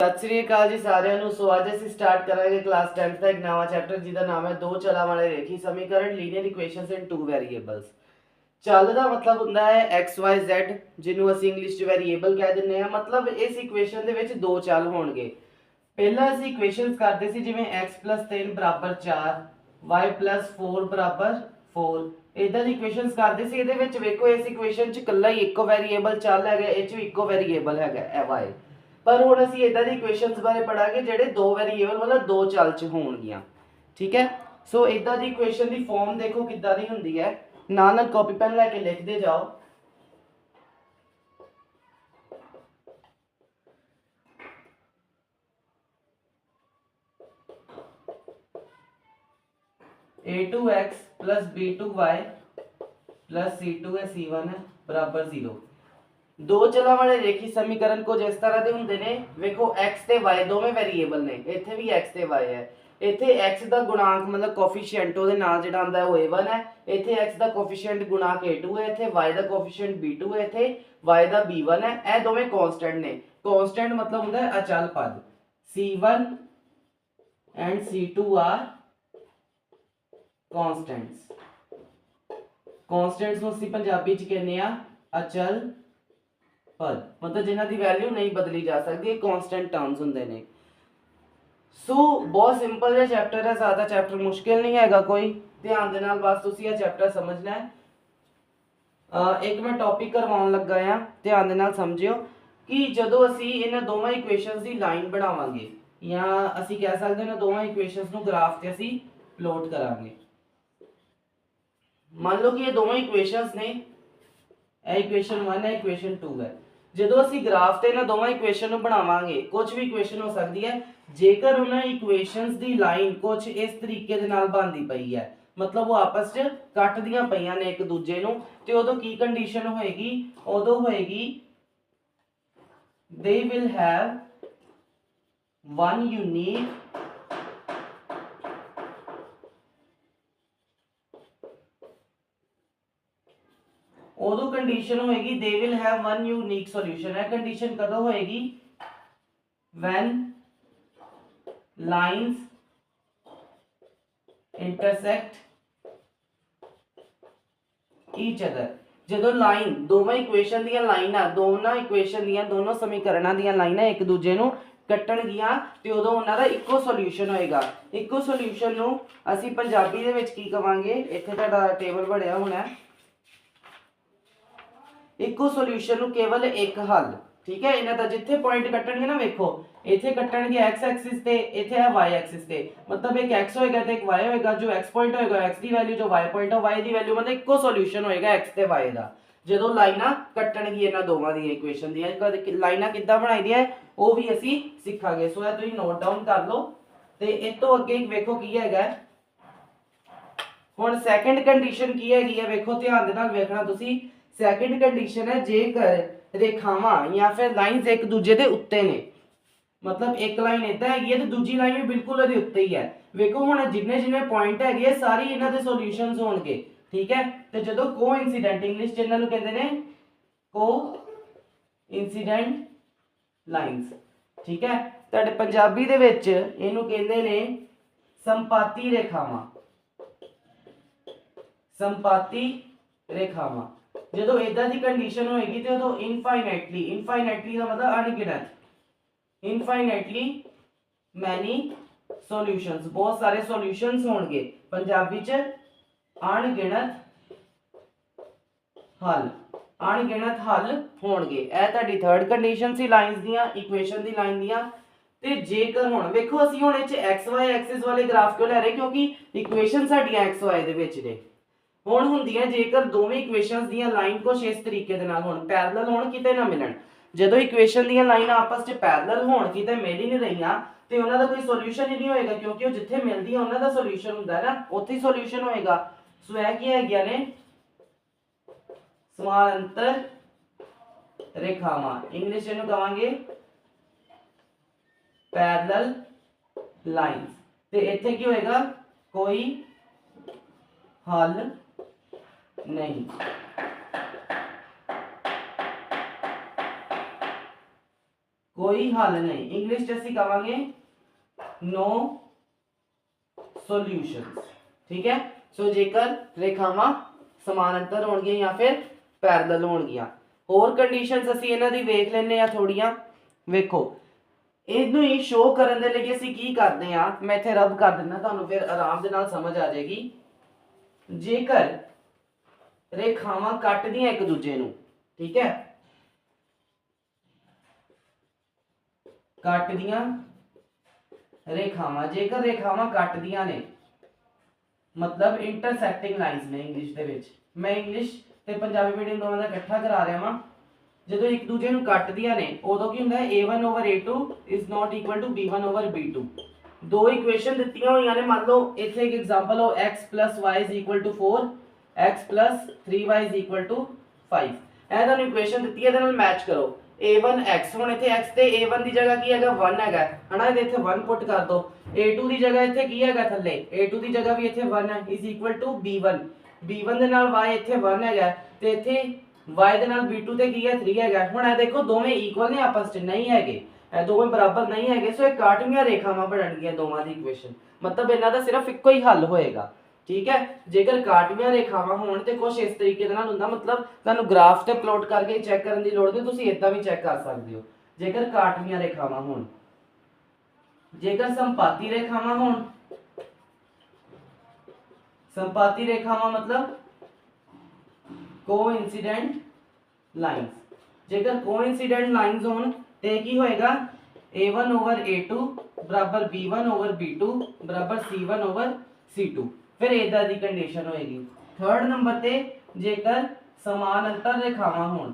ਸਤਿ ਸ੍ਰੀ ਅਕਾਲ ਜੀ ਸਾਰਿਆਂ ਨੂੰ। ਸੋ ਅੱਜ ਅਸੀਂ ਸਟਾਰਟ ਕਰਾਂਗੇ ਕਲਾਸ 10th ਦਾ ਇੱਕ ਨਵਾਂ ਚੈਪਟਰ ਜਿਹਦਾ ਨਾਮ ਹੈ ਦੋ ਚਲਾਂ ਵਾਲੇ ਰੇਖੀ ਸਮੀਕਰਨ linear equations in two variables ਚੱਲ ਦਾ ਮਤਲਬ ਹੁੰਦਾ ਹੈ x, y, z, ਜਿਹਨੂੰ ਅਸੀਂ ਇੰਗਲਿਸ਼ 'ਚ ਵੈਰੀਏਬਲ ਕਹਿ ਦਿੰਦੇ ਹਾਂ। ਮਤਲਬ ਇਸ ਇਕੁਏਸ਼ਨ ਦੇ ਵਿੱਚ ਦੋ ਚੱਲ ਹੋਣਗੇ। ਪਹਿਲਾਂ ਅਸੀਂ ਇਕੁਏਸ਼ਨਸ ਕਰਦੇ ਸੀ ਜਿਵੇਂ x 3 ਬਰਾਬਰ 4 y 4 ਬਰਾਬਰ 4 ਇਦਾਂ ਦੀ ਇਕੁਏਸ਼ਨਸ ਕਰਦੇ ਸੀ। ਇਹਦੇ ਵਿੱਚ ਵੇਖੋ ਇਸ ਇਕੁਏਸ਼ਨ 'ਚ ਇਕੱਲਾ ਹੀ ਇੱਕੋ ਵੈਰੀਏਬਲ ਚੱਲ ਹੈਗਾ, ਇਹ 'ਚ ਇੱਕੋ ਵੈਰੀਏਬਲ ਹੈਗਾ y ਪਰ ਹੁਣ ਅਸੀਂ ਇਦਾਂ ਦੀ ਇਕੁਏਸ਼ਨਸ ਬਾਰੇ ਪੜਾਂਗੇ ਜਿਹੜੇ ਦੋ ਵੈਰੀਏਬਲ ਮਤਲਬ ਦੋ ਚੱਲ 'ਚ ਹੋਣਗੀਆਂ। ਠੀਕ ਹੈ? ਸੋ ਇਦਾਂ ਦੀ ਇਕੁਏਸ਼ਨ ਦੀ ਫਾਰਮ ਦੇਖੋ ਕਿੱਦਾਂ ਦੀ ਹੁੰਦੀ ਹੈ। ਨਾਲ ਨਾਲ ਕਾਪੀ ਪੈਨ ਲੈ ਕੇ ਲਿਖਦੇ ਜਾਓ। A2x b2y c2 ਹੈ c1 ਹੈ ਬਰਾਬਰ 0 ਦੋ ਚਲਾਂ ਵਾਲੇ ਰੇਖੀ ਸਮੀਕਰਨ ਕੁਝ ਇਸ ਤਰ੍ਹਾਂ ਦੇ ਹੁੰਦੇ ਨੇ ਵੇਖੋ x ਤੇ y ਦੋਵੇਂ ਵੇਰੀਏਬਲ ਨੇ ਇੱਥੇ ਵੀ x ਤੇ y ਹੈ ਇੱਥੇ x ਦਾ ਗੁਣਾਂਕ ਮਤਲਬ ਕੋਫੀਸ਼ੀਐਂਟ ਉਹਦੇ ਨਾਲ ਜਿਹੜਾ ਆਉਂਦਾ ਹੈ ਉਹ a1 ਹੈ ਇੱਥੇ x ਦਾ ਕੋਫੀਸ਼ੀਐਂਟ ਗੁਣਾਂਕ a2 ਹੈ ਇੱਥੇ y ਦਾ ਕੋਫੀਸ਼ੀਐਂਟ b2 ਹੈ ਇੱਥੇ y ਦਾ b1 ਹੈ ਇਹ ਦੋਵੇਂ ਕਾਂਸਟੈਂਟ ਨੇ ਕਾਂਸਟੈਂਟ ਮਤਲਬ ਹੁੰਦਾ ਹੈ ਅਚਲ ਪਦ c1 and c2 R constants constants ਨੂੰ ਅਸੀਂ ਪੰਜਾਬੀ ਚ ਕਹਿੰਦੇ ਆ ਅਚਲ ਪਦ, ਮਤਲਬ ਜਿਨ੍ਹਾਂ ਦੀ ਵੈਲਿਊ ਨਹੀਂ ਬਦਲੀ ਜਾ ਸਕਦੀ, ਇਹ ਕਨਸਟੈਂਟ ਟਰਮਸ ਹੁੰਦੇ ਨੇ। ਸੋ ਬਹੁਤ ਸਿੰਪਲ ਜਿਹਾ ਚੈਪਟਰ ਹੈ, ਜ਼ਿਆਦਾ ਚੈਪਟਰ ਮੁਸ਼ਕਿਲ ਨਹੀਂ ਹੈਗਾ ਕੋਈ। ਧਿਆਨ ਦੇ ਨਾਲ ਬਸ ਤੁਸੀਂ ਇਹ ਚੈਪਟਰ ਸਮਝਣਾ ਹੈ। ਇੱਕ ਮੈਂ ਟੌਪਿਕ ਕਰਵਾਉਣ ਲੱਗਾ ਆ ਧਿਆਨ ਦੇ ਨਾਲ ਸਮਝਿਓ ਕਿ ਜਦੋਂ ਅਸੀਂ ਇਹਨਾਂ ਦੋਵਾਂ ਇਕੁਏਸ਼ਨਸ ਦੀ ਲਾਈਨ ਬਣਾਵਾਂਗੇ, ਜਾਂ ਅਸੀਂ ਕਹਿ ਸਕਦੇ ਹਾਂ ਇਹਨਾਂ ਦੋਵਾਂ ਇਕੁਏਸ਼ਨਸ ਨੂੰ ਗ੍ਰਾਫ ਤੇ ਅਸੀਂ ਪਲੋਟ ਕਰਾਂਗੇ। ਮੰਨ ਲਓ ਕਿ ਇਹ ਦੋਵੇਂ ਇਕੁਏਸ਼ਨਸ ਨੇ, ਇਹ ਇਕੁਏਸ਼ਨ 1 ਹੈ ਇਕੁਏਸ਼ਨ 2 ਹੈ। ਜਦੋਂ ਅਸੀਂ ਗ੍ਰਾਫ ਤੇ ਇਹਨਾਂ ਦੋਵਾਂ ਇਕੁਏਸ਼ਨ ਨੂੰ ਬਣਾਵਾਂਗੇ ਕੁਝ ਵੀ ਇਕੁਏਸ਼ਨ ਹੋ ਸਕਦੀ ਹੈ। ਜੇਕਰ ਉਹਨਾਂ ਇਕੁਏਸ਼ਨਸ ਦੀ ਲਾਈਨ ਕੁਝ ਇਸ ਤਰੀਕੇ ਦੇ ਨਾਲ ਬਣਦੀ ਪਈ ਹੈ, ਮਤਲਬ ਉਹ ਆਪਸ 'ਚ ਕੱਟਦੀਆਂ ਪਈਆਂ ਨੇ ਇੱਕ ਦੂਜੇ ਨੂੰ, ਤੇ ਉਦੋਂ ਕੀ ਕੰਡੀਸ਼ਨ ਹੋਏਗੀ? ਉਦੋਂ ਹੋਏਗੀ, they will have one unique ਉਦੋਂ ਕੰਡੀਸ਼ਨ ਹੋਏਗੀ, they will have one unique solution ਹੈ ਕੰਡੀਸ਼ਨ ਕਦੋਂ ਹੋਏਗੀ? When lines intersect each other ਜਦੋਂ ਲਾਈਨ ਦੋਵਾਂ ਇਕੁਏਸ਼ਨ ਦੀਆਂ ਲਾਈਨਾਂ, ਦੋਨਾਂ ਇਕੁਏਸ਼ਨ ਦੀਆਂ, ਦੋਨੋਂ ਸਮੀਕਰਨਾਂ ਦੀਆਂ ਲਾਈਨਾਂ ਇੱਕ ਦੂਜੇ ਨੂੰ ਕੱਟਣਗੀਆਂ, ਤੇ ਉਦੋਂ ਉਹਨਾਂ ਦਾ ਇੱਕੋ ਸੋਲੂਸ਼ਨ ਹੋਏਗਾ। ਇੱਕੋ ਸੋਲੂਸ਼ਨ ਨੂੰ ਅਸੀਂ ਪੰਜਾਬੀ ਦੇ ਵਿੱਚ ਕੀ ਕਵਾਂਗੇ? ਇੱਥੇ ਤੁਹਾਡਾ ਟੇਬਲ ਬਣਿਆ ਹੋਣਾ। ਇੱਕੋ ਸੋਲੂਸ਼ਨ ਨੂੰ ਕੇਵਲ ਇੱਕ ਹੱਲ, ਠੀਕ ਹੈ? ਇਹਨਾਂ ਦਾ ਜਿੱਥੇ ਪੁਆਇੰਟ ਕੱਟਣਗੇ ਨਾ, ਵੇਖੋ, ਇੱਥੇ ਕੱਟਣਗੇ x ਐਕਸਿਸ ਤੇ, ਇੱਥੇ ਹੈ y ਐਕਸਿਸ ਤੇ। ਮਤਲਬ ਇੱਕ x ਹੋਏਗਾ ਤੇ ਇੱਕ y ਹੋਏਗਾ, ਜੋ x ਪੁਆਇੰਟ ਹੋਏਗਾ x ਦੀ ਵੈਲਿਊ ਜੋ y ਪੁਆਇੰਟ ਹੈ y ਦੀ ਵੈਲਿਊ ਮਤਲਬ ਇੱਕੋ ਸੋਲੂਸ਼ਨ ਹੋਏਗਾ x ਤੇ y ਦਾ। ਜਦੋਂ ਲਾਈਨਾਂ ਕੱਟਣਗੀ ਇਹਨਾਂ ਦੋਵਾਂ ਦੀਆਂ ਇਕੁਏਸ਼ਨ ਦੀਆਂ ਲਾਈਨਾਂ ਕਿੱਦਾਂ ਬਣਾਈਦੀਆਂ ਉਹ ਵੀ ਅਸੀਂ ਸਿੱਖਾਂਗੇ। ਸੋ ਇਹ ਤੁਸੀਂ ਨੋਟ ਡਾਊਨ ਕਰ ਲਓ। ਤੇ ਇਸ ਤੋਂ ਅੱਗੇ ਵੇਖੋ ਕੀ ਹੈਗਾ। ਹੁਣ ਸੈਕੰਡ ਕੰਡੀਸ਼ਨ ਕੀ ਹੈਗੀ ਹੈ ਵੇਖੋ, ਧਿਆਨ ਦੇ ਨਾਲ ਵੇਖਣਾ ਤੁਸੀਂ। ਸੈਕਿੰਡ ਕੰਡੀਸ਼ਨ ਹੈ ਜੇਕਰ ਰੇਖਾਵਾਂ ਜਾਂ ਫਿਰ ਲਾਈਨਸ ਇੱਕ ਦੂਜੇ ਦੇ ਉੱਤੇ ਨੇ। ਮਤਲਬ ਇੱਕ ਲਾਈਨ ਇਦਾਂ ਹੈਗੀ ਹੈ ਤੇ ਦੂਜੀ ਲਾਈਨ ਵੀ ਬਿਲਕੁਲ ਉਹਦੇ ਉੱਤੇ ਹੀ ਹੈ। ਵੇਖੋ ਹੁਣ ਜਿੰਨੇ ਜਿੰਨੇ ਪੁਆਇੰਟ ਹੈਗੇ ਆ, ਸਾਰੀ ਇਹਨਾਂ ਦੇ ਸੋਲੂਸ਼ਨਸ ਹੋਣਗੇ, ਠੀਕ ਹੈ? ਤੇ ਜਦੋਂ ਕੋ ਇਨਸੀਡੈਂਟ ਇੰਗਲਿਸ਼ ਚ ਇਹਨਾਂ ਨੂੰ ਕਹਿੰਦੇ ਨੇ ਕੋ ਇਨਸੀਡੈਂਟ ਲਾਈਨਸ ਠੀਕ ਹੈ? ਤੁਹਾਡੇ ਪੰਜਾਬੀ ਦੇ ਵਿੱਚ ਇਹਨੂੰ ਕਹਿੰਦੇ ਨੇ ਸੰਪਾਤੀ ਰੇਖਾਵਾਂ। ਸੰਪਾਤੀ ਰੇਖਾਵਾਂ। ਜਦੋਂ ਇਦਾਂ ਦੀ ਕੰਡੀਸ਼ਨ ਹੋਏਗੀ ਤੇ ਉਦੋਂ ਇਨਫਾਈਨਾਈਟਲੀ ਇਨਫਾਈਨਾਈਟਲੀ ਦਾ ਮਤਲਬ ਅਣਗਿਣਤ ਇਨਫਾਈਨਾਈਟਲੀ ਮੈਨੀ ਸੋਲੂਸ਼ਨਸ ਬਹੁਤ ਸਾਰੇ ਸੋਲੂਸ਼ਨਸ ਹੋਣਗੇ। ਪੰਜਾਬੀ ਚ ਅਣਗਿਣਤ ਹੱਲ ਅਣਗਿਣਤ ਹੱਲ ਹੋਣਗੇ। ਇਹ ਤੁਹਾਡੀ ਥਰਡ ਕੰਡੀਸ਼ਨ ਸੀ ਲਾਈਨਸ ਦੀਆਂ ਇਕੁਏਸ਼ਨ ਦੀ ਲਾਈਨ ਦੀਆਂ। ਤੇ ਜੇਕਰ ਹੁਣ ਵੇਖੋ, ਅਸੀਂ ਹੁਣ ਇਹ ਚ xy ਐਕਸਿਸ ਵਾਲੇ ਗ੍ਰਾਫ ਕਿਉਂ ਲੈ ਰਹੇ? ਕਿਉਂਕਿ ਇਕੁਏਸ਼ਨ ਸਾਡੀਆਂ xy ਦੇ ਵਿੱਚ ਨੇ। ਹੁਣ ਹੁੰਦੀਆਂ ਜੇਕਰ ਦੋਵੇਂ ਇਕੁਏਸ਼ਨਸ ਦੀਆਂ ਲਾਈਨ ਕੁਛ ਇਸ ਤਰੀਕੇ ਦੇ ਨਾਲ ਹੋਣ ਪੈਰਲਲ ਹੋਣ ਕਿਤੇ ਨਾ ਮਿਲਣ। ਜਦੋਂ ਇਕੁਏਸ਼ਨ ਦੀਆਂ ਲਾਈਨਾਂ ਆਪਸ 'ਚ ਪੈਰਲਲ ਹੋਣ ਕਿਤੇ ਮਿਲ ਹੀ ਨਹੀਂ ਰਹੀਆਂ, ਤੇ ਉਹਨਾਂ ਦਾ ਕੋਈ ਸੋਲੂਸ਼ਨ ਹੀ ਨਹੀਂ ਹੋਏਗਾ, ਕਿਉਂਕਿ ਉਹ ਜਿੱਥੇ ਮਿਲਦੀਆਂ ਉਹਨਾਂ ਦਾ ਸੋਲੂਸ਼ਨ ਹੁੰਦਾ ਨਾ, ਉੱਥੇ ਹੀ ਸੋਲੂਸ਼ਨ ਹੋਏਗਾ। ਸੋ ਇਹ ਕੀ ਹੈਗੀਆਂ ਨੇ? ਸਮਾਂਤਰ ਰੇਖਾਵਾਂ। ਇੰਗਲਿਸ਼ ਇਹਨੂੰ ਕਵਾਂਗੇ ਪੈਰਲਲ ਲਾਈਨਸ ਤੇ ਇੱਥੇ ਕੀ ਹੋਏਗਾ? ਕੋਈ ਹੱਲ ਨਹੀਂ। ਕੋਈ ਹੱਲ ਨਹੀਂ। ਇੰਗਲਿਸ਼ ਚ ਅਸੀਂ ਕਵਾਂਗੇ ਨੋ ਸੋਲੂਸ਼ਨਸ ਠੀਕ ਹੈ? ਸੋ ਜੇਕਰ ਰੇਖਾਵਾਂ ਸਮਾਨਾਂਤਰ ਹੋਣਗੀਆਂ ਜਾਂ ਫਿਰ ਪੈਰਲਲ ਹੋਣਗੀਆਂ। ਹੋਰ ਕੰਡੀਸ਼ਨਸ ਅਸੀਂ ਇਹਨਾਂ ਦੀ ਵੇਖ ਲੈਨੇ ਆ ਥੋੜੀਆਂ ਵੇਖੋ, ਇਹਨੂੰ ਹੀ ਸ਼ੋ ਕਰਨ ਦੇ ਲਈ ਅਸੀਂ ਕੀ ਕਰਦੇ ਆ ਮੈਂ ਇੱਥੇ ਰਬ ਕਰ ਦਿੰਦਾ, ਤੁਹਾਨੂੰ ਫਿਰ ਆਰਾਮ ਦੇ ਨਾਲ ਸਮਝ ਆ ਜਾਏਗੀ। ਜੇਕਰ ਰੇਖਾਵਾਂ ਕੱਟਦੀਆਂ ਇੱਕ ਦੂਜੇ ਨੂੰ, ਠੀਕ ਹੈ? ਕੱਟਦੀਆਂ ਰੇਖਾਵਾਂ, ਜੇਕਰ ਰੇਖਾਵਾਂ ਕੱਟਦੀਆਂ ਨੇ, ਮਤਲਬ ਇੰਟਰਸੈਕਟਿੰਗ ਲਾਈਨਸ ਨੇ ਇੰਗਲਿਸ਼ ਦੇ ਵਿੱਚ। ਮੈਂ ਇੰਗਲਿਸ਼ ਤੇ ਪੰਜਾਬੀ ਮੀਡੀਅਮ ਦੋਵਾਂ ਦਾ ਇਕੱਠਾ ਕਰਾ ਰਿਹਾ ਵਾਂ। ਜਦੋਂ ਇੱਕ ਦੂਜੇ ਨੂੰ ਕੱਟਦੀਆਂ ਨੇ, ਉਦੋਂ ਕੀ ਹੁੰਦਾ ਹੈ? A1 over a2 is not equal to b1 over b2 ਦੋ ਇਕੁਏਸ਼ਨ ਦਿੱਤੀਆਂ ਹੋਈਆਂ ਨੇ, ਮੰਨ ਲਓ, ਇੱਥੇ ਇੱਕ ਐਗਜ਼ਾਮਪਲ ਹੋ, x y is equal to 4 x 3y is 5 ਇਹ ਤੁਹਾਨੂੰ ਇਕੁਏਸ਼ਨ ਦਿੱਤੀ ਹੈ, ਇਹਦੇ ਨਾਲ ਮੈਚ ਕਰੋ। A1 x, ਹੁਣ ਇੱਥੇ x ਤੇ a1 ਦੀ ਜਗ੍ਹਾ ਕੀ ਹੈਗਾ? 1 ਹੈਗਾ। ਹਨਾ, ਇਹਦੇ ਇੱਥੇ 1 ਪੁੱਟ ਕਰ ਦੋ। A2 ਦੀ ਜਗ੍ਹਾ ਇੱਥੇ ਕੀ ਹੈਗਾ ਥੱਲੇ? A2 ਦੀ ਜਗ੍ਹਾ ਵੀ ਇੱਥੇ 1 ਹੈ। is equal to b1 b1 ਦੇ ਨਾਲ y ਇੱਥੇ 1 ਹੈਗਾ। ਤੇ ਇੱਥੇ y ਦੇ ਨਾਲ b2 ਤੇ ਕੀ ਹੈ? 3 ਹੈਗਾ। ਹੁਣ ਇਹ ਦੇਖੋ, ਦੋਵੇਂ ਇਕੁਅਲ ਨੇ, ਆਪਸ ਚ ਨਹੀਂ ਹੈਗੇ। ਇਹ ਦੋਵੇਂ ਬਰਾਬਰ ਨਹੀਂ ਹੈਗੇ। ਸੋ ਇਹ ਕਾਟਵੀਆਂ ਰੇਖਾਵਾਂ ਬਣਨਗੀਆਂ ਦੋਵਾਂ ਦੀ ਇਕੁਏਸ਼ਨ ਮਤਲਬ ਇਹਨਾਂ ਦਾ ਸਿਰਫ ਇੱਕੋ ਹੀ ਹੱਲ ਹੋਏਗਾ। ਠੀਕ ਹੈ? ਜੇਕਰ ਕਾਟਵੀਆਂ ਰੇਖਾਵਾਂ ਹੋਣ ਤੇ ਕੁਝ ਇਸ ਤਰੀਕੇ ਦੇ ਨਾਲ ਹੁੰਦਾ, ਮਤਲਬ ਤੁਹਾਨੂੰ ਗ੍ਰਾਫ ਤੇ ਪਲੋਟ ਕਰਕੇ ਚੈੱਕ ਕਰਨ ਦੀ ਲੋੜ ਨਹੀਂ, ਤੁਸੀਂ ਇਦਾਂ ਵੀ ਚੈੱਕ ਕਰ ਸਕਦੇ ਹੋ। ਜੇਕਰ ਕਾਟਵੀਆਂ ਰੇਖਾਵਾਂ ਹੋਣ। ਜੇਕਰ ਸੰਪਾਤੀ ਰੇਖਾਵਾਂ ਹੋਣ। ਸੰਪਾਤੀ ਰੇਖਾਵਾਂ ਮਤਲਬ ਕੋਇਨਸੀਡੈਂਟ ਲਾਈਨਸ ਜੇਕਰ ਕੋਇਨਸੀਡੈਂਟ ਲਾਈਨਸ ਹੋਣ, ਤੇ ਕੀ ਹੋਏਗਾ? A1 over a2 ਬਰਾਬਰ b1 over b2 ਬਰਾਬਰ c1 over c2 ਫਿਰ ਇਦਾਂ ਦੀ ਕੰਡੀਸ਼ਨ ਹੋਏਗੀ ਥਰਡ ਨੰਬਰ ਤੇ ਜੇਕਰ ਸਮਾਨਾਂਤਰ ਰੇਖਾਵਾਂ ਹੋਣ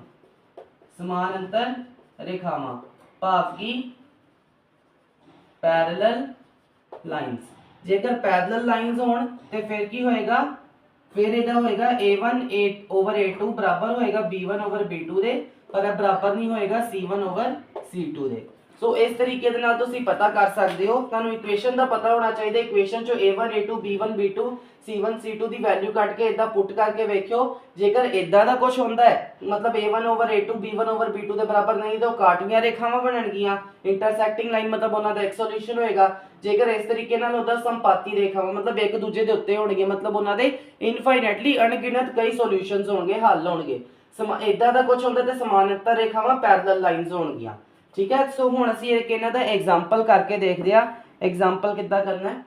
ਸਮਾਨਾਂਤਰ ਰੇਖਾਵਾਂ ਭਾਵ ਕਿ ਪੈਰਲਲ ਲਾਈਨਸ ਜੇਕਰ ਪੈਰਲਲ ਲਾਈਨਸ ਹੋਣ ਤੇ ਫਿਰ ਕੀ ਹੋਏਗਾ ਫਿਰ ਇਹਦਾ ਹੋਏਗਾ a1 a over a2 ਬਰਾਬਰ ਹੋਏਗਾ b1 over b2 ਦੇ ਪਰ ਇਹ ਬਰਾਬਰ ਨਹੀਂ ਹੋਏਗਾ c1 over c2 ਦੇ ਸੋ ਇਸ ਤਰੀਕੇ ਦੇ ਨਾਲ ਤੁਸੀਂ ਪਤਾ ਕਰ ਸਕਦੇ ਹੋ, ਤੁਹਾਨੂੰ ਇਕੁਏਸ਼ਨ ਦਾ ਪਤਾ ਹੋਣਾ ਚਾਹੀਦਾ ਇਕੁਏਸ਼ਨ ਚੋਂ a1 a2 b1 b2 c1 c2 ਦੀ ਵੈਲਿਊ ਕੱਢ ਕੇ ਇਦਾਂ ਪੁੱਟ ਕਰਕੇ ਵੇਖਿਓ। ਜੇਕਰ ਇਦਾਂ ਦਾ ਕੁਝ ਹੁੰਦਾ ਹੈ, ਮਤਲਬ a1 over a2 b1 over b2 ਦੇ ਬਰਾਬਰ ਨਹੀਂ, ਤਾਂ ਉਹ ਕਾਟਵੀਆਂ ਰੇਖਾਵਾਂ ਬਣਨਗੀਆਂ। ਇੰਟਰਸੈਕਟਿੰਗ ਲਾਈਨ ਮਤਲਬ ਉਹਨਾਂ ਦਾ ਇੱਕ ਸੋਲੂਸ਼ਨ ਹੋਏਗਾ। ਜੇਕਰ ਇਸ ਤਰੀਕੇ ਨਾਲ ਉਹਦਾ ਸੰਪਾਤੀ ਰੇਖਾਵਾਂ, ਮਤਲਬ ਇੱਕ ਦੂਜੇ ਦੇ ਉੱਤੇ ਹੋਣਗੇ, ਮਤਲਬ ਉਹਨਾਂ ਦੇ ਇਨਫਾਈਨਾਈਟਲੀ ਅਣਗਿਣਤ ਕਈ ਸੋਲੂਸ਼ਨਸ ਹੋਣਗੇ, ਹੱਲ ਹੋਣਗੇ। ਸਮਾ ਇਦਾਂ ਦਾ ਕੁਝ ਹੁੰਦਾ ਤੇ ਸਮਾਨਾਂਤਰ ਰੇਖਾਵਾਂ ਪੈਰਲਲ ਲਾਈਨਸ ਹੋਣਗੀਆਂ। ਠੀਕ ਹੈ? ਸੋ ਹੁਣ ਅਸੀਂ ਇੱਕ ਇਹਨਾਂ ਦਾ ਐਗਜ਼ਾਮਪਲ ਕਰਕੇ ਦੇਖਦੇ ਆ ਐਗਜ਼ਾਮਪਲ ਕਿੱਦਾਂ ਕਰਨਾ ਹੈ?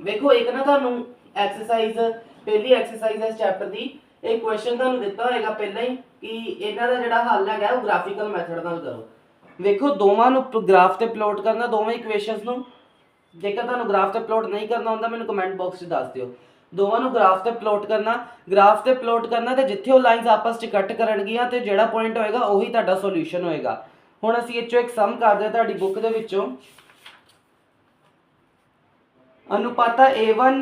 ਵੇਖੋ, ਇੱਕ ਨਾ ਤੁਹਾਨੂੰ ਐਕਸਰਸਾਈਜ਼ ਪਹਿਲੀ ਐਕਸਰਸਾਈਜ਼ ਹੈ ਚੈਪਟਰ ਦੀ ਇਹ ਕੁਐਸਚਨ ਤੁਹਾਨੂੰ ਦਿੱਤਾ ਹੋਏਗਾ ਪਹਿਲਾਂ ਹੀ ਕਿ ਇਹਨਾਂ ਦਾ ਜਿਹੜਾ ਹੱਲ ਹੈਗਾ, ਉਹ ਗ੍ਰਾਫੀਕਲ ਮੈਥਡ ਨਾਲ ਕਰੋ। ਵੇਖੋ, ਦੋਵਾਂ ਨੂੰ ਗ੍ਰਾਫ ਤੇ ਪਲੋਟ ਕਰਨਾ, ਦੋਵੇਂ ਇਕੁਏਸ਼ਨਸ ਨੂੰ। ਜੇਕਰ ਤੁਹਾਨੂੰ ਗ੍ਰਾਫ ਤੇ ਪਲੋਟ ਨਹੀਂ ਕਰਨਾ ਹੁੰਦਾ, ਮੈਨੂੰ ਕਮੈਂਟ ਬਾਕਸ 'ਚ ਦੱਸ ਦਿਓ। ਦੋਵਾਂ ਨੂੰ ਗ੍ਰਾਫ ਤੇ ਪਲੋਟ ਕਰਨਾ ਗ੍ਰਾਫ ਤੇ ਪਲੋਟ ਕਰਨਾ ਤੇ ਜਿੱਥੇ ਉਹ ਲਾਈਨਸ ਆਪਸ 'ਚ ਕੱਟ ਕਰਨਗੀਆਂ ਤੇ ਜਿਹੜਾ ਪੁਆਇੰਟ ਹੋਏਗਾ, ਉਹੀ ਤੁਹਾਡਾ ਸੋਲੂਸ਼ਨ ਹੋਏਗਾ। ਹੁਣ ਅਸੀਂ ਇਹ ਚੋਂ ਇੱਕ ਸਮ ਕਰਦੇ ਹਾਂ ਤੁਹਾਡੀ ਬੁੱਕ ਦੇ ਵਿੱਚੋਂ। ਅਨੁਪਾਤਾ a1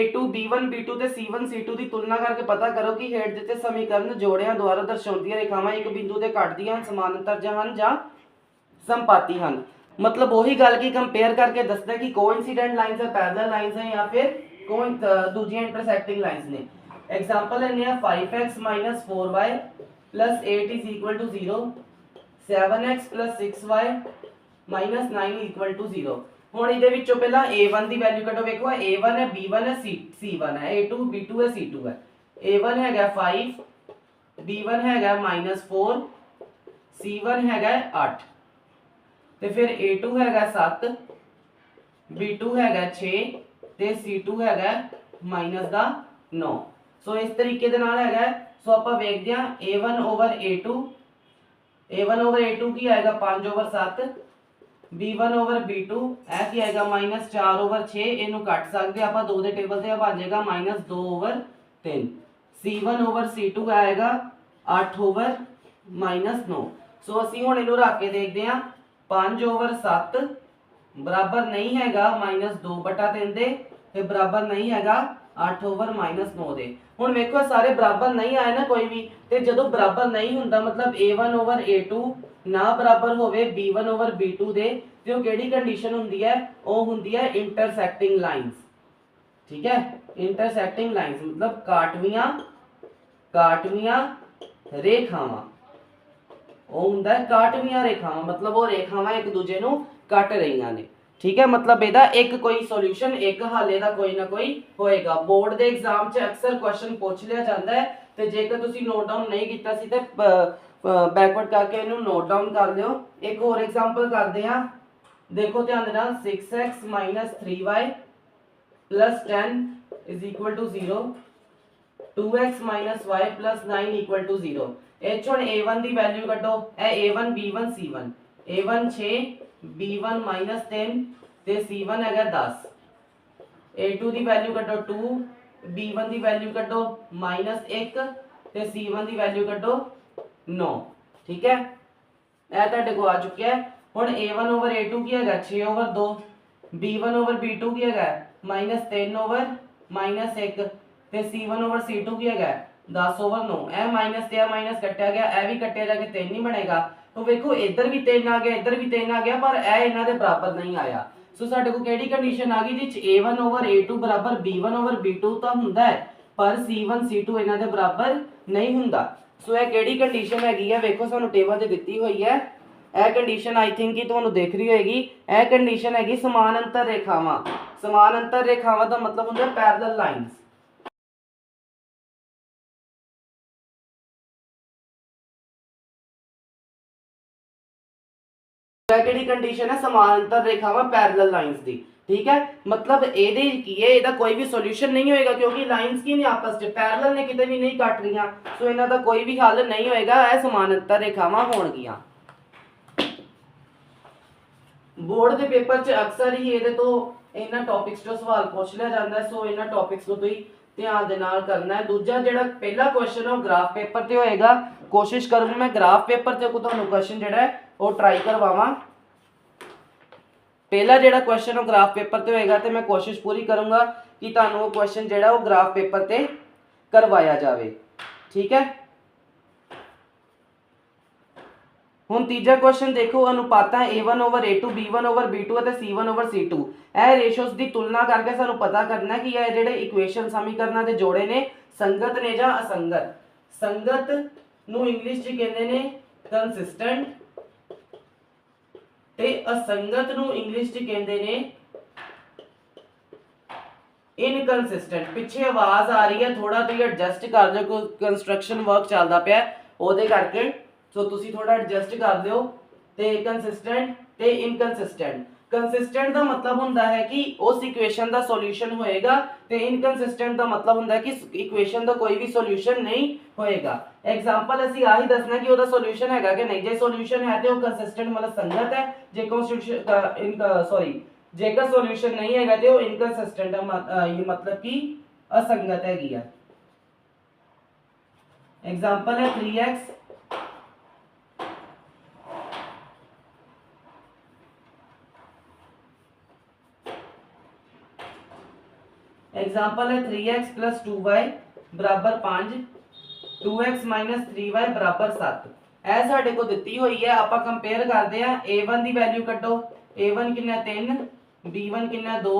a2 b1 b2 ਤੇ c1 c2 ਦੀ ਤੁਲਨਾ ਕਰਕੇ ਪਤਾ ਕਰੋ ਕਿ ਹੇਠ ਦਿੱਤੇ ਸਮੀਕਰਨ ਜੋੜਿਆਂ ਦੁਆਰਾ ਦਰਸਾਉਂਦੀਆਂ ਰੇਖਾਵਾਂ ਇੱਕ ਬਿੰਦੂ ਤੇ ਕੱਟਦੀਆਂ ਹਨ, ਸਮਾਨਾਂਤਰ ਜਾਂ ਹਨ ਜਾਂ ਸੰਪਾਤੀ ਹਨ। ਮਤਲਬ ਉਹੀ ਗੱਲ ਕੀ ਕੰਪੇਅਰ ਕਰਕੇ ਦੱਸਦਾ ਕਿ ਕੋਇਨਸੀਡੈਂਟ ਲਾਈਨਸ ਹੈ ਪੈਰਲਲ ਲਾਈਨਸ ਹੈ ਜਾਂ ਫਿਰ ਕੋਈ ਦੂਜੀਆਂ ਇੰਟਰਸੈਕਟਿੰਗ ਲਾਈਨਸ ਨੇ। ਐਗਜ਼ਾਮਪਲ ਲੈਣੇ ਆ 5x 4y 8 is equal to 0 7x 6y 9 is equal to 0 ਹੁਣ ਇਹਦੇ ਵਿੱਚੋਂ ਪਹਿਲਾਂ a1 ਦੀ ਵੈਲਿਊ ਕੱਢੋ, ਵੇਖੋ, ਇਹ a1 ਹੈ b1 ਹੈ, C- c1 ਹੈ a2 b2 ਹੈ c2 ਹੈ। A1 ਹੈਗਾ 5 b1 ਹੈਗਾ -4 c1 ਹੈਗਾ 8 ਤੇ ਫਿਰ a2 ਹੈਗਾ 7 b2 ਹੈਗਾ 6 ਤੇ c2 ਹੈਗਾ ਮਾਈਨਸ ਦਾ 9 ਸੋ ਇਸ ਤਰੀਕੇ ਦੇ ਨਾਲ ਹੈਗਾ, ਸੋ ਆਪਾਂ ਵੇਖਦੇ ਹਾਂ a1 over a2 a1 over a2 ਕੀ ਆਏਗਾ? 5 over 7 b1 over b2 ਇਹ ਕੀ ਆਏਗਾ? -4 over 6 ਇਹਨੂੰ ਕੱਟ ਸਕਦੇ ਆਪਾਂ, ਦੋ ਦੇ ਟੇਬਲ ਤੇ ਇਹ ਬਣ ਜਾਏਗਾ -2 over 3 c1 over c2 ਆਏਗਾ 8 over -9 ਸੋ ਅਸੀਂ ਹੁਣ ਇਹਨੂੰ ਰੱਖ ਕੇ ਦੇਖਦੇ ਹਾਂ। 5 ਓਵਰ 7 ਬਰਾਬਰ ਨਹੀਂ ਹੈਗਾ -2 ਬਟਾ 3 ਦੇ, ਤੇ ਬਰਾਬਰ ਨਹੀਂ ਹੈਗਾ 8 over -9 ਦੇ। ਹੁਣ ਵੇਖੋ ਸਾਰੇ ਬਰਾਬਰ ਨਹੀਂ ਆਏ ਨਾ ਕੋਈ ਵੀ, ਤੇ ਜਦੋਂ ਬਰਾਬਰ ਨਹੀਂ ਹੁੰਦਾ, ਮਤਲਬ a1 over a2 ਨਾ ਬਰਾਬਰ ਹੋਵੇ b1 over b2 ਦੇ, ਤੇ ਉਹ ਕਿਹੜੀ ਕੰਡੀਸ਼ਨ ਹੁੰਦੀ ਹੈ? ਉਹ ਹੁੰਦੀ ਹੈ ਇੰਟਰਸੈਕਟਿੰਗ ਲਾਈਨਸ ਠੀਕ ਹੈ? ਇੰਟਰਸੈਕਟਿੰਗ ਲਾਈਨਸ ਮਤਲਬ ਕਾਟਵੀਆਂ ਕਾਟਵੀਆਂ ਰੇਖਾਵਾਂ। ਉਹ ਹੁੰਦਾ ਕਾਟਵੀਆਂ ਰੇਖਾਵਾਂ, ਮਤਲਬ ਉਹ ਰੇਖਾਵਾਂ ਇੱਕ ਦੂਜੇ ਨੂੰ ਕੱਟ ਰਹੀਆਂ ਨੇ। ਠੀਕ ਹੈ? ਮਤਲਬ ਇਹਦਾ ਇੱਕ ਕੋਈ ਸੋਲੂਸ਼ਨ ਇੱਕ ਹੱਲ ਇਹਦਾ ਕੋਈ ਨਾ ਕੋਈ ਹੋਏਗਾ। ਬੋਰਡ ਦੇ ਐਗਜ਼ਾਮ 'ਚ ਅਕਸਰ ਕੁਐਸਚਨ ਪੁੱਛ ਲਿਆ ਜਾਂਦਾ ਹੈ ਤੇ ਜੇਕਰ ਤੁਸੀਂ ਨੋਟ ਡਾਊਨ ਨਹੀਂ ਕੀਤਾ ਸੀ ਤੇ ਬੈਕਵਰਡ ਕਰਕੇ ਇਹਨੂੰ ਨੋਟ ਡਾਊਨ ਕਰ ਲਿਓ। ਇੱਕ ਹੋਰ ਐਗਜ਼ਾਮਪਲ ਕਰਦੇ ਹਾਂ। ਦੇਖੋ ਧਿਆਨ ਦੇ ਨਾਲ 6x 3y 10 is equal to 0 2x minus y plus 9 equal to 0 ਇਹ 'ਚ ਹੁਣ a1 ਦੀ ਵੈਲਿਊ ਕੱਢੋ। ਇਹ a1 b1 c1 a1 6 b1 minus 10 ਤੇ c1 ਹੈਗਾ 10 a2 ਦੀ ਵੈਲਿਊ ਕੱਢੋ 2 b1 ਦੀ ਵੈਲਿਊ ਕੱਢੋ minus 1 ਤੇ c1 ਦੀ ਵੈਲਿਊ ਕੱਢੋ 9 ਠੀਕ ਹੈ? ਇਹ ਤੁਹਾਡੇ ਕੋਲ ਆ ਚੁੱਕਿਆ ਹੈ। ਹੁਣ a1 over a2 ਕੀ ਹੈਗਾ? 6 over 2 b1 over b2 ਕੀ ਹੈਗਾ? minus 3 over 1 ਤੇ c1 over c2 ਕੀ ਹੈਗਾ? 10 ਓਵਰ 9 ਇਹ ਮਾਈਨਸ ਤੇ ਇਹ ਮਾਈਨਸ ਕੱਟਿਆ ਗਿਆ। ਇਹ ਵੀ ਕੱਟਿਆ ਜਾ ਕੇ 3 ਨਹੀਂ ਬਣੇਗਾ। ਉਹ ਵੇਖੋ, ਇੱਧਰ ਵੀ 3 ਆ ਗਿਆ, ਇੱਧਰ ਵੀ 3 ਆ ਗਿਆ, ਪਰ ਇਹ ਇਹਨਾਂ ਦੇ ਬਰਾਬਰ ਨਹੀਂ ਆਇਆ। ਸੋ ਸਾਡੇ ਕੋਲ ਕਿਹੜੀ ਕੰਡੀਸ਼ਨ ਆ ਗਈ? ਜਿਹ ਚ a1 over a2 ਬਰਾਬਰ b1 over b2 ਤਾਂ ਹੁੰਦਾ ਹੈ, ਪਰ c1 c2 ਇਹਨਾਂ ਦੇ ਬਰਾਬਰ ਨਹੀਂ ਹੁੰਦਾ। ਸੋ ਇਹ ਕਿਹੜੀ ਕੰਡੀਸ਼ਨ ਹੈਗੀ ਹੈ ਵੇਖੋ, ਸਾਨੂੰ ਟੇਬਲ 'ਚ ਦਿੱਤੀ ਹੋਈ ਹੈ। ਇਹ ਕੰਡੀਸ਼ਨ ਆਈ ਥਿੰਕ ਕਿ ਤੁਹਾਨੂੰ ਦੇਖ ਰਹੀ ਹੋਏਗੀ। ਇਹ ਕੰਡੀਸ਼ਨ ਹੈਗੀ ਸਮਾਨ ਅੰਤਰ ਰੇਖਾਵਾਂ। ਸਮਾਨ ਅੰਤਰ ਰੇਖਾਵਾਂ ਦਾ ਮਤਲਬ ਹੁੰਦਾ ਪੈਰਲਲ ਲਾਈਨਸ ਇਹ ਕਿਹੜੀ ਕੰਡੀਸ਼ਨ ਹੈ ਸਮਾਂਤਰ ਰੇਖਾਵਾਂ ਪੈਰਲਲ ਲਾਈਨਸ ਦੀ, ਠੀਕ ਹੈ? ਮਤਲਬ ਇਹਦੇ ਕੀ ਹੈ, ਇਹਦਾ ਕੋਈ ਵੀ ਸੋਲੂਸ਼ਨ ਨਹੀਂ ਹੋਏਗਾ, ਕਿਉਂਕਿ ਲਾਈਨਸ ਕੀ ਨੇ ਆਪਸ ਵਿੱਚ ਪੈਰਲਲ ਨੇ ਕਿਤੇ ਵੀ ਨਹੀਂ ਕੱਟ ਰਹੀਆਂ, ਸੋ ਇਹਨਾਂ ਦਾ ਕੋਈ ਵੀ ਹੱਲ ਨਹੀਂ ਹੋਏਗਾ, ਇਹ ਸਮਾਂਤਰ ਰੇਖਾਵਾਂ ਹੋਣਗੀਆਂ। ਬੋਰਡ ਦੇ ਪੇਪਰ 'ਚ ਅਕਸਰ ਹੀ ਇਹਦੇ ਤੋਂ ਇਹਨਾਂ ਟੌਪਿਕਸ ਤੋਂ ਸਵਾਲ ਪੁੱਛ ਲਿਆ ਜਾਂਦਾ ਸੋ ਇਹਨਾਂ ਟੌਪਿਕਸ ਨੂੰ ਤੁਸੀਂ ਧਿਆਨ ਦੇ ਨਾਲ ਕਰਨਾ ਹੈ। ਦੂਜਾ ਜਿਹੜਾ ਪਹਿਲਾ ਕੁਐਸਚਨ ਉਹ ਗ੍ਰਾਫ ਪੇਪਰ ਤੇ ਹੋਏਗਾ। ਕੋਸ਼ਿਸ਼ ਕਰੂੰਗਾ ਮੈਂ ਗ੍ਰਾਫ ਪੇਪਰ ਤੇ ਕੋ ਤੁਹਾਨੂੰ ਕੁਐਸਚਨ ਜਿਹੜਾ ਹੈ ਉਹ ਟਰਾਈ ਕਰਵਾਵਾਂ। ਪਹਿਲਾ ਜਿਹੜਾ ਕੁਐਸਚਨ ਉਹ ਗ੍ਰਾਫ ਪੇਪਰ ਤੇ ਹੋਏਗਾ ਤੇ ਮੈਂ ਕੋਸ਼ਿਸ਼ ਪੂਰੀ ਕਰੂੰਗਾ ਕਿ ਤੁਹਾਨੂੰ ਉਹ ਕੁਐਸਚਨ ਜਿਹੜਾ ਉਹ ਗ੍ਰਾਫ ਪੇਪਰ ਤੇ ਕਰਵਾਇਆ ਜਾਵੇ। ਠੀਕ ਹੈ? ਹੁਣ ਤੀਜਾ ਕੁਐਸਚਨ ਦੇਖੋ, ਅਨੁਪਾਤਾਂ a1 over a2 b1 over b2 ਅਤੇ c1 over c2 ਇਹ ਰੇਸ਼ੋਸ ਦੀ ਤੁਲਨਾ ਕਰਕੇ ਸਾਨੂੰ ਪਤਾ ਕਰਨਾ ਕਿ ਇਹ ਜਿਹੜੇ ਇਕੁਏਸ਼ਨ ਸਮੀਕਰਨਾਂ ਦੇ ਜੋੜੇ ਨੇ, ਸੰਗਤ ਨੇ ਜਾਂ ਅਸੰਗਤ? ਸੰਗਤ ਨੂੰ ਇੰਗਲਿਸ਼ 'ਚ ਕਹਿੰਦੇ ਨੇ ਕੰਸਿਸਟੈਂਟ ਤੇ ਅਸੰਗਤ ਨੂੰ ਇੰਗਲਿਸ਼ 'ਚ ਕਹਿੰਦੇ ਨੇ ਇਨਕਨਸਿਸਟੈਂਟ ਪਿੱਛੇ ਆਵਾਜ਼ ਆ ਰਹੀ ਹੈ ਥੋੜਾ ਤੁਸੀਂ ਐਡਜਸਟ ਕਰ ਲਿਓ, ਕੋਈ ਕੰਸਟਰਕਸ਼ਨ ਵਰਕ ਚੱਲਦਾ ਪਿਆ ਉਹਦੇ ਕਰਕੇ। ਸੋ ਤੁਸੀਂ ਥੋੜਾ ਐਡਜਸਟ ਕਰ ਲਿਓ, ਤੇ ਕੰਸਿਸਟੈਂਟ ਤੇ ਇਨਕਨਸਿਸਟੈਂਟ ਕੰਸਿਸਟੈਂਟ ਦਾ ਮਤਲਬ ਹੁੰਦਾ ਹੈ ਕਿ ਉਸ ਇਕੁਏਸ਼ਨ ਦਾ ਸੋਲੂਸ਼ਨ ਹੋਏਗਾ ਤੇ ਇਨਕਨਸਿਸਟੈਂਟ ਦਾ ਮਤਲਬ ਹੁੰਦਾ ਹੈ ਕਿ ਇਕੁਏਸ਼ਨ ਦਾ ਕੋਈ ਵੀ ਸੋਲੂਸ਼ਨ ਨਹੀਂ ਹੋਏਗਾ। ਐਗਜ਼ਾਮਪਲ ਅਸੀਂ ਆਹੀ ਦੱਸਣਾ ਕਿ ਉਹਦਾ ਸੋਲੂਸ਼ਨ ਹੈਗਾ ਕਿ ਨਹੀਂ ਜੇ ਸੋਲੂਸ਼ਨ ਹੈ ਤੇ ਉਹ ਕੰਸਿਸਟੈਂਟ ਮਤਲਬ ਸੰਗਤ ਹੈ ਜੇ ਕੰਸਟੀਟਿਊਸ਼ਨ ਸੌਰੀ ਜੇਕਰ ਸੋਲੂਸ਼ਨ ਨਹੀਂ ਹੈਗਾ ਤੇ ਉਹ ਇਨਕਨਸਿਸਟੈਂਟ ਹੈ ਮ- ਅਹ ਇਹ ਮਤਲਬ ਕਿ ਅਸੰਗਤ ਹੈਗੀ ਆ ਐਗਜ਼ਾਮਪਲ ਹੈ 3x एग्जाम्पल है 3x plus 2y ਬਰਾਬਰ 5 2x minus 3y ਬਰਾਬਰ 7 ਇਹ ਸਾਡੇ ਕੋਲ ਦਿੱਤੀ ਹੋਈ ਹੈ, ਆਪਾਂ ਕੰਪੇਅਰ ਕਰਦੇ ਆ a1 ਦੀ ਵੈਲਿਊ ਕੱਢੋ। a1 ਕਿੰਨਾ 3 b1 ਕਿੰਨਾ 2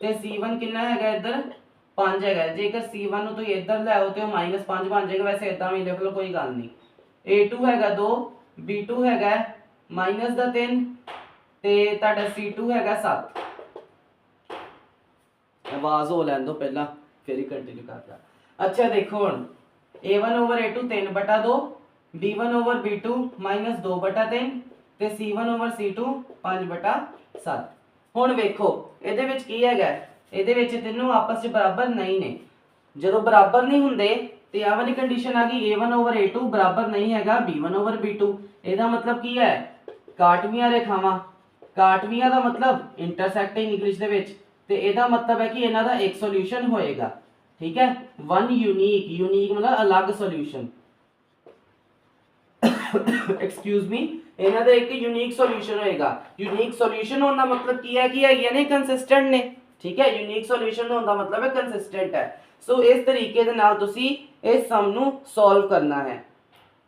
ਤੇ c1 ਕਿੰਨਾ ਹੈਗਾ ਇੱਧਰ? 5 ਹੈਗਾ। ਜੇਕਰ c1 ਨੂੰ ਤੁਸੀਂ ਇੱਧਰ ਲੈ ਆਓ ਤੇ ਉਹ -5 ਬਣ ਜਾਏਗਾ। ਵੈਸੇ ਇਦਾਂ ਵੀ ਲਿਖ ਲਓ, ਕੋਈ ਗੱਲ ਨਹੀਂ। a2 ਹੈਗਾ 2 b2 ਹੈਗਾ ਮਾਈਨਸ ਦਾ 3 ਤੇ ਤੁਹਾਡਾ c2 ਹੈਗਾ 7 ਆਵਾਜ਼ ਹੋ ਲੈਣ ਦੋ ਪਹਿਲਾਂ, ਫਿਰ ਹੀ ਕੰਟੀਨਿਊ ਕਰਦਾ ਅੱਛਾ, ਦੇਖੋ ਹੁਣ। A1 over a2 3 ਬਟਾ 2 b1 over b2 ਮਾਈਨਸ 2 ਬਟਾ 3 ਤੇ c1 over c2 5 ਬਟਾ 7 ਹੁਣ ਵੇਖੋ, ਇਹਦੇ ਵਿੱਚ ਕੀ ਹੈਗਾ? ਇਹਦੇ ਵਿੱਚ ਤਿੰਨੋਂ ਆਪਸ ਵਿੱਚ ਬਰਾਬਰ ਨਹੀਂ ਨੇ। ਜਦੋਂ ਬਰਾਬਰ ਨਹੀਂ ਹੁੰਦੇ, ਤੇ ਆਹ ਵਾਲੀ ਕੰਡੀਸ਼ਨ ਆ ਗਈ a1 over a2 ਬਰਾਬਰ ਨਹੀਂ ਹੈਗਾ b1 over b2 ਇਹਦਾ ਮਤਲਬ ਕੀ ਹੈ? ਕਾਟਵੀਆਂ ਰੇਖਾਵਾਂ। ਕਾਟਵੀਆਂ ਦਾ ਮਤਲਬ ਇੰਟਰਸੈਕਟਿੰਗ ਇੰਗਲਿਸ਼ ਦੇ ਵਿੱਚ। ਤੇ ਇਹਦਾ ਮਤਲਬ ਹੈ ਕਿ ਇਹਨਾਂ ਦਾ ਇੱਕ ਸੋਲੂਸ਼ਨ ਹੋਏਗਾ। ਠੀਕ ਹੈ? ਵਨ ਯੂਨੀਕ ਯੂਨੀਕ ਮਤਲਬ ਅਲੱਗ ਸੋਲੂਸ਼ਨ ਐਕਸਕਿਊਜ਼ ਮੀ ਇਹਨਾਂ ਦਾ ਇੱਕ ਯੂਨੀਕ ਸੋਲੂਸ਼ਨ ਹੋਏਗਾ। ਯੂਨੀਕ ਸੋਲੂਸ਼ਨ ਹੋਣ ਦਾ ਮਤਲਬ ਕੀ ਹੈ? ਕਿ ਹੈਗੀਆਂ ਨੇ? ਕੰਸਿਸਟੈਂਟ ਨੇ। ਠੀਕ ਹੈ? ਯੂਨੀਕ ਸੋਲੂਸ਼ਨ ਹੋਣ ਦਾ ਮਤਲਬ ਹੈ ਕੰਸਿਸਟੈਂਟ ਹੈ। ਸੋ ਇਸ ਤਰੀਕੇ ਦੇ ਨਾਲ ਤੁਸੀਂ ਇਸ ਸਮ ਨੂੰ ਸੋਲਵ ਕਰਨਾ ਹੈ।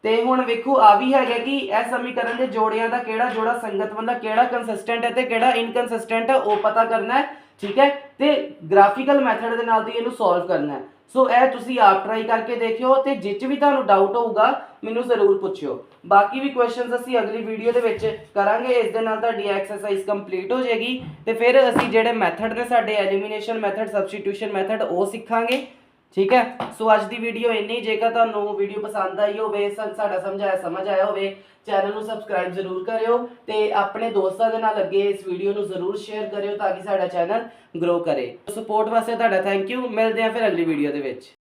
ਤੇ ਹੁਣ ਵੇਖੋ, ਆ ਵੀ ਹੈਗਾ ਕਿ ਇਹ ਸਮੀਕਰਨ ਦੇ ਜੋੜਿਆਂ ਦਾ ਕਿਹੜਾ ਜੋੜਾ, ਸੰਗਤ ਮਤਲਬ ਕਿਹੜਾ ਕੰਸਿਸਟੈਂਟ ਹੈ ਤੇ ਕਿਹੜਾ ਇਨਕਨਸਿਸਟੈਂਟ ਹੈ, ਉਹ ਪਤਾ ਕਰਨਾ ਹੈ। ਠੀਕ ਹੈ? ਤੇ ਗ੍ਰਾਫੀਕਲ ਮੈਥਡ ਦੇ ਨਾਲ ਤੁਸੀਂ ਇਹਨੂੰ ਸੋਲਵ ਕਰਨਾ ਹੈ। ਸੋ ਇਹ ਤੁਸੀਂ ਆਪ ਟਰਾਈ ਕਰਕੇ ਦੇਖਿਓ ਤੇ ਜਿੱਚ ਵੀ ਤੁਹਾਨੂੰ ਡਾਊਟ ਹੋਊਗਾ, ਮੈਨੂੰ ਜ਼ਰੂਰ ਪੁੱਛਿਓ। ਬਾਕੀ ਵੀ ਕੁਐਸਚਨਸ ਅਸੀਂ ਅਗਲੀ ਵੀਡੀਓ ਦੇ ਵਿੱਚ ਕਰਾਂਗੇ। ਇਸ ਦੇ ਨਾਲ ਤੁਹਾਡੀ ਐਕਸਰਸਾਈਜ਼ ਕੰਪਲੀਟ ਹੋ ਜਾਏਗੀ। ਤੇ ਫਿਰ ਅਸੀਂ ਜਿਹੜੇ ਮੈਥਡ ਨੇ, ਸਾਡੇ ਐਲੀਮੀਨੇਸ਼ਨ ਮੈਥਡ ਸਬਸਟੀਟਿਊਸ਼ਨ ਮੈਥਡ ਉਹ ਸਿੱਖਾਂਗੇ। ਠੀਕ ਹੈ? ਸੋ ਅੱਜ ਦੀ ਵੀਡੀਓ ਇੰਨੀ, ਜੇਕਰ ਤੁਹਾਨੂੰ ਵੀਡੀਓ ਪਸੰਦ ਆਈ ਹੋਵੇ ਸਾਡਾ ਸਮਝਾਇਆ ਸਮਝ ਆਇਆ ਹੋਵੇ ਚੈਨਲ ਨੂੰ ਸਬਸਕ੍ਰਾਈਬ ਜ਼ਰੂਰ ਕਰਿਓ ਤੇ ਆਪਣੇ ਦੋਸਤਾਂ ਦੇ ਨਾਲ ਅੱਗੇ ਇਸ ਵੀਡੀਓ ਨੂੰ ਜ਼ਰੂਰ ਸ਼ੇਅਰ ਕਰਿਓ ਤਾਂ ਕਿ ਸਾਡਾ ਚੈਨਲ ਗਰੋ ਕਰੇ। ਸਪੋਰਟ ਵਾਸਤੇ ਤੁਹਾਡਾ ਥੈਂਕ ਯੂ ਮਿਲਦੇ ਹਾਂ ਫਿਰ ਅਗਲੀ ਵੀਡੀਓ ਦੇ ਵਿੱਚ।